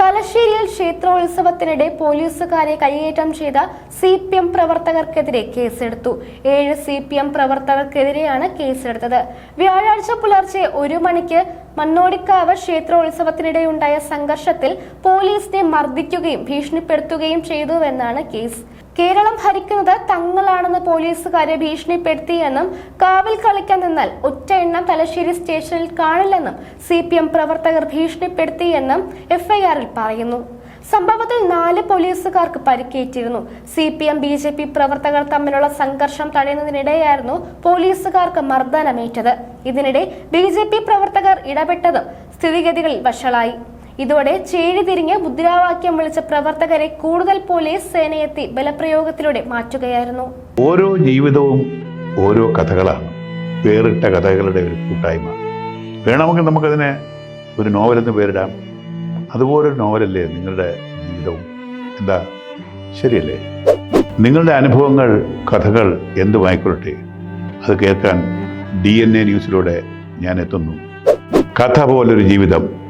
തലശ്ശേരിയിൽ ക്ഷേത്രോത്സവത്തിനിടെ പോലീസുകാരെ കൈയേറ്റം ചെയ്ത സി പി എം പ്രവർത്തകർക്കെതിരെ കേസെടുത്തു. ഏഴ് സി പി എം പ്രവർത്തകർക്കെതിരെയാണ് കേസെടുത്തത്. വ്യാഴാഴ്ച പുലർച്ചെ ഒരു മണിക്ക് മണ്ണോടിക്കാവ് ക്ഷേത്രോത്സവത്തിനിടെയുണ്ടായ സംഘർഷത്തിൽ പോലീസിനെ മർദ്ദിക്കുകയും ഭീഷണിപ്പെടുത്തുകയും ചെയ്തുവെന്നാണ് കേസ്. കേരളം ഭരിക്കുന്നത് തങ്ങളാണെന്ന് പോലീസുകാരെ ഭീഷണിപ്പെടുത്തിയെന്നും കാവിൽ കളിക്കാൻ നിന്നാൽ ഒറ്റ എണ്ണം തലശ്ശേരി സ്റ്റേഷനിൽ കാണില്ലെന്നും സി പി എം പ്രവർത്തകർ ഭീഷണിപ്പെടുത്തിയെന്നും എഫ്ഐആറിൽ പറയുന്നു. സംഭവത്തിൽ നാല് പോലീസുകാർക്ക് പരിക്കേറ്റിരുന്നു. C P M B J P പ്രവർത്തകർ തമ്മിലുള്ള സംഘർഷം തടയുന്നതിനിടെയായിരുന്നു പോലീസുകാർക്ക് മർദ്ദനമേറ്റത്. ഇതിനിടെ ബി ജെ പി പ്രവർത്തകർ ഇടപെട്ടതും സ്ഥിതിഗതികളിൽ വഷളായി. ഇതോടെ ചേരി തിരിഞ്ഞ് മുദ്രാവാക്യം വിളിച്ച പ്രവർത്തകരെ കൂടുതൽ പോലീസ് സേനയെത്തി ബലപ്രയോഗത്തിലൂടെ മാറ്റുകയായിരുന്നു. ഓരോ ജീവിതവും ഓരോ കഥകളാണ്. വേറിട്ട കഥകളുടെ ഒരു കൂട്ടായ്മ. വേണമെങ്കിൽ നമുക്കതിനെ ഒരു നോവലെന്ന് പേരിടാം. അതുപോലൊരു നോവലല്ലേ നിങ്ങളുടെ ജീവിതവും? എന്താ? ശരിയല്ലേ? നിങ്ങളുടെ അനുഭവങ്ങൾ കഥകൾ എന്തുമായിക്കൊള്ളട്ടെ അത് കേൾക്കാൻ ഡി എൻ എ ന്യൂസിലൂടെ ഞാൻ എത്തുന്നു. കഥ പോലൊരു ജീവിതം.